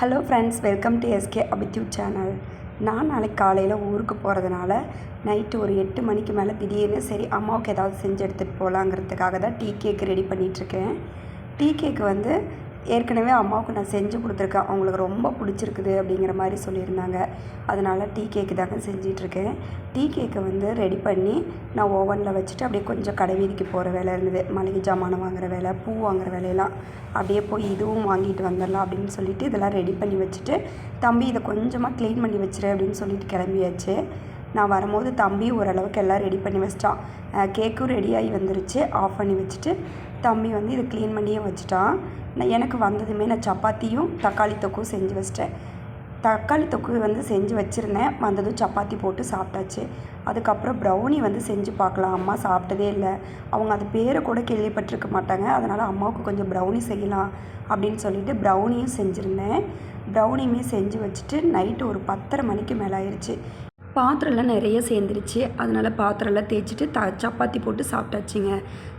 Hello friends welcome to S அபித்யூ channel நான் நாளைக்கு காலையில் ஊருக்கு போகிறதுனால நைட்டு ஒரு எட்டு மணிக்கு மேலே திடீர்னு சரி அம்மாவுக்கு ஏதாவது செஞ்சு எடுத்துகிட்டு போகலாங்கிறதுக்காக தான் டீ கேக் ரெடி பண்ணிகிட்ருக்கேன் டீ கேக் வந்து ஏற்கனவே அம்மாவுக்கு நான் செஞ்சு கொடுத்துருக்கேன். அவங்களுக்கு ரொம்ப பிடிச்சிருக்குது அப்படிங்கிற மாதிரி சொல்லியிருந்தாங்க. அதனால் டீ கேக்கு தாங்க செஞ்சிட்ருக்கேன். டீ கேக்கை வந்து ரெடி பண்ணி நான் ஓவனில் வச்சுட்டு அப்படியே கொஞ்சம் கடை வீதிக்கு போகிற வேலை இருந்தது. மளிகை ஜாமான் வாங்குற வேலை பூ வாங்குற வேலையெல்லாம் அப்படியே போய் இதுவும் வாங்கிட்டு வந்துடலாம் அப்படின்னு சொல்லிட்டு இதெல்லாம் ரெடி பண்ணி வச்சுட்டு தம்பி இதை கொஞ்சமாக க்ளீன் பண்ணி வச்சிரு அப்படின்னு சொல்லிட்டு கிளம்பியாச்சு. நான் வரும்போது தம்பி ஓரளவுக்கு எல்லாம் ரெடி பண்ணி வச்சிட்டான். கேக்கும் ரெடியாகி வந்துருச்சு. ஆஃப் பண்ணி வச்சுட்டு தம்பி வந்து இதை க்ளீன் பண்ணியே வச்சுட்டான். நான் எனக்கு வந்ததுமே நான் சப்பாத்தியும் தக்காளி தொக்கும் செஞ்சு வச்சிட்டேன். தக்காளி தொக்கு வந்து செஞ்சு வச்சுருந்தேன். வந்ததும் சப்பாத்தி போட்டு சாப்பிட்டாச்சு. அதுக்கப்புறம் ப்ரௌனி வந்து செஞ்சு பார்க்கலாம். அம்மா சாப்பிட்டதே இல்லை. அவங்க அது பேரை கூட கேள்விப்பட்டிருக்க மாட்டாங்க. அதனால் அம்மாவுக்கு கொஞ்சம் ப்ரௌனி செய்யலாம் அப்படின்னு சொல்லிட்டு ப்ரௌனியும் செஞ்சுருந்தேன். ப்ரௌனியுமே செஞ்சு வச்சுட்டு நைட்டு ஒரு பத்தரை மணிக்கு மேலே ஆயிடுச்சு பாத்திரம்லாம் நிறைய சேர்ந்துருச்சு. அதனால் பாத்திரம்லாம் தேய்ச்சிட்டு த சப்பாத்தி போட்டு சாப்பிட்டாச்சுங்க.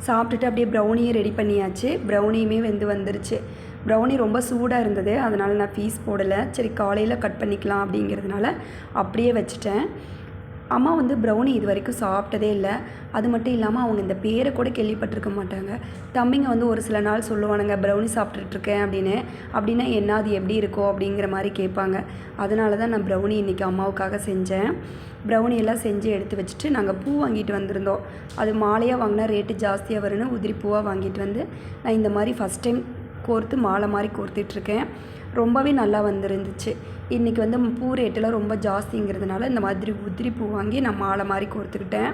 சாப்பிட்டுட்டு அப்படியே ப்ரௌனியும் ரெடி பண்ணியாச்சு. ப்ரௌனியுமே வெந்து வந்துருச்சு. ப்ரௌனி ரொம்ப சூடாக இருந்தது. அதனால் நான் ஃபீஸ் போடலை. சரி காலையில் கட் பண்ணிக்கலாம் அப்படிங்கிறதுனால அப்படியே வச்சுட்டேன். அம்மா வந்து ப்ரௌனி இது வரைக்கும் சாப்பிட்டதே இல்லை. அது மட்டும் இல்லாமல் அவங்க இந்த பேரை கூட கேள்விப்பட்டிருக்க மாட்டாங்க. தம்பிங்க வந்து ஒரு சில நாள் சொல்லுவானுங்க ப்ரௌனி சாப்பிட்டுட்ருக்கேன் அப்படின்னு. அப்படின்னா என்ன அது எப்படி இருக்கோ அப்படிங்கிற மாதிரி கேட்பாங்க. அதனால தான் நான் ப்ரௌனி இன்றைக்கி அம்மாவுக்காக செஞ்சேன். ப்ரௌனி எல்லாம் செஞ்சு எடுத்து வச்சுட்டு நாங்கள் பூ வாங்கிட்டு வந்திருந்தோம். அது மாலையாக வாங்கினா ரேட்டு ஜாஸ்தியாக வரும்னு உதிரி பூவாக வாங்கிட்டு வந்து நான் இந்த மாதிரி ஃபஸ்ட் டைம் கோர்த்து மாலை மாதிரி கோர்த்துட்ருக்கேன் ரொம்பவே நல்லா வந்துருந்துச்சு. இன்றைக்கி வந்து பூ ரேட்டெல்லாம் ரொம்ப ஜாஸ்திங்கிறதுனால இந்த மாதிரி உதிரி பூ வாங்கி நான் மாலை மாதிரி கோர்த்துக்கிட்டேன்.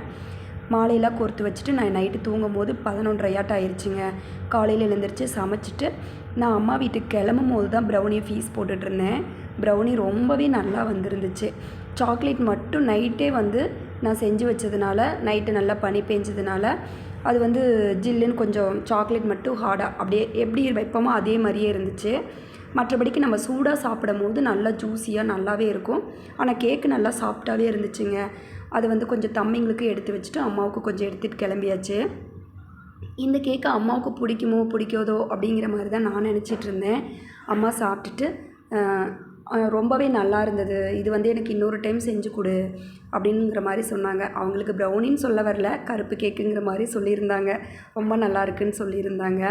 மாலையெல்லாம் கோர்த்து வச்சுட்டு நான் நைட்டு தூங்கும் போது பதினொன்றரையாட்டம் ஆயிடுச்சுங்க காலையில் எழுந்திரிச்சு சமைச்சிட்டு நான் அம்மா வீட்டுக்கு கிளம்பும் போது தான் ப்ரௌனியை ஃபீஸ் போட்டுட்ருந்தேன். ப்ரௌனி ரொம்பவே நல்லா வந்துருந்துச்சு. சாக்லேட் மட்டும் நைட்டே வந்து நான் செஞ்சு வச்சதுனால நைட்டு நல்லா பனி பெஞ்சதுனால அது வந்து ஜில்லுன்னு கொஞ்சம் சாக்லேட் மட்டும் ஹார்டாக அப்படியே எப்படி வைப்போமோ அதே மாதிரியே இருந்துச்சு. மற்றபடிக்கு நம்ம சூடாக சாப்பிடும் போது நல்லா ஜூஸியாக நல்லாவே இருக்கும். ஆனால் கேக்கு நல்லா சாஃப்டாகவே இருந்துச்சுங்க. அது வந்து கொஞ்சம் தம்பிங்களுக்கு எடுத்து வச்சுட்டு அம்மாவுக்கு கொஞ்சம் எடுத்துகிட்டு கிளம்பியாச்சு. இந்த கேக்கு அம்மாவுக்கு பிடிக்குமோ பிடிக்காதோ அப்படிங்கிற மாதிரி தான் நான் நினச்சிட்டு இருந்தேன். அம்மா சாப்பிட்டுட்டு ரொம்பவே நல்லா இருந்தது. இது வந்து எனக்கு இன்னொரு டைம் செஞ்சு கொடு அப்படிங்கிற மாதிரி சொன்னாங்க. அவங்களுக்கு ப்ரௌனின்னு சொல்ல வரல கருப்பு கேக்குங்கிற மாதிரி சொல்லியிருந்தாங்க. ரொம்ப நல்லா இருக்குன்னு சொல்லியிருந்தாங்க.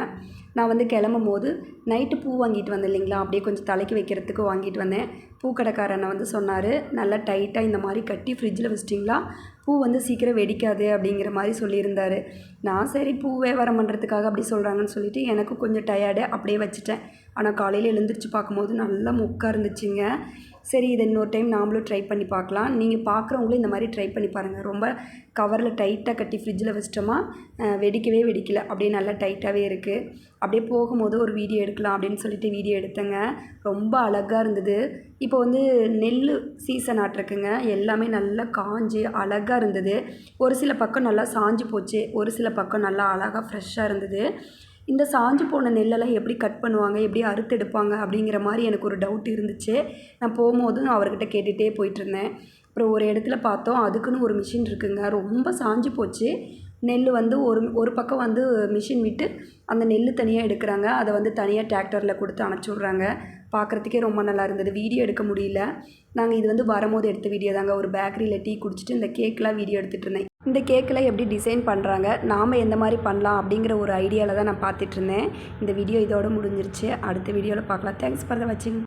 நான் வந்து கிளம்பும் போது நைட்டு பூ வாங்கிட்டு வந்தேன் இல்லைங்களா? அப்படியே கொஞ்சம் தலைக்கு வைக்கிறதுக்கு வாங்கிட்டு வந்தேன். பூக்கடைக்காரனை வந்து சொன்னார் நல்லா டைட்டாக இந்த மாதிரி கட்டி ஃப்ரிட்ஜில் வச்சிட்டிங்களா? பூ வந்து சீக்கிரம் வெடிக்காது அப்படிங்கிற மாதிரி சொல்லியிருந்தார். நான் சரி பூ வியாபாரம் பண்ணுறதுக்காக அப்படி சொல்கிறாங்கன்னு சொல்லிவிட்டு எனக்கும் கொஞ்சம் டயர்டு அப்படியே வச்சுட்டேன். ஆனால் காலையில் எழுந்திரிச்சு பார்க்கும்போது நல்லா முக்காக இருந்துச்சுங்க. சரி இதை இன்னொரு டைம் நாமளும் ட்ரை பண்ணி பார்க்கலாம். நீங்கள் பார்க்குறவங்களும் இந்த மாதிரி ட்ரை பண்ணி பாருங்கள் ரொம்ப கவரில் டைட்டாக கட்டி ஃப்ரிட்ஜில் வச்சிட்டோமா வெடிக்கவே வெடிக்கல. அப்படியே நல்லா டைட்டாகவே இருக்குது அப்படியே போகும்போது ஒரு வீடியோ எடுக்கலாம் அப்படின்னு சொல்லிட்டு வீடியோ எடுத்தேங்க. ரொம்ப அழகாக இருந்தது. இப்போ வந்து நெல் சீசன் ஆட்டிருக்குங்க எல்லாமே நல்லா காஞ்சி அழகாக இருந்தது. ஒரு சில பக்கம் நல்லா சாஞ்சு போச்சு. ஒரு சில பக்கம் நல்லா அழகாக ஃப்ரெஷ்ஷாக இருந்தது. இந்த சாஞ்சு போன நெல்லெல்லாம் எப்படி கட் பண்ணுவாங்க? எப்படி அறுத்தெடுப்பாங்க அப்படிங்கிற மாதிரி எனக்கு ஒரு டவுட் இருந்துச்சு. நான் போகும்போதும் அவர்கிட்ட கேட்டுகிட்டே போயிட்டுருந்தேன். அப்புறம் ஒரு இடத்துல பார்த்தோம். அதுக்குன்னு ஒரு மிஷின் இருக்குங்க. ரொம்ப சாஞ்சு போச்சு. நெல் வந்து ஒரு ஒரு பக்கம் வந்து மிஷின் விட்டு அந்த நெல் தனியாக எடுக்கிறாங்க. அதை வந்து தனியாக டிராக்டரில் கொடுத்து அனுப்பிச்சி விட்றாங்க. பார்க்குறதுக்கே ரொம்ப நல்லா இருந்தது. வீடியோ எடுக்க முடியல. நாங்கள் இது வந்து வரும்போது எடுத்த வீடியோ தாங்க. ஒரு பேக்கரியில் டீ குடிச்சிட்டு இந்த கேக்கெலாம் வீடியோ எடுத்துகிட்டு இருந்தேன். இந்த கேக்கில் எப்படி டிசைன் பண்ணுறாங்க நாம் எந்த மாதிரி பண்ணலாம் அப்படிங்கிற ஒரு ஐடியாவில் தான் நான் பார்த்துட்ருந்தேன் இந்த வீடியோ இதோடு முடிஞ்சிருச்சு. அடுத்த வீடியோவில் பார்க்கலாம். தேங்க்ஸ் ஃபார் த வாட்சிங்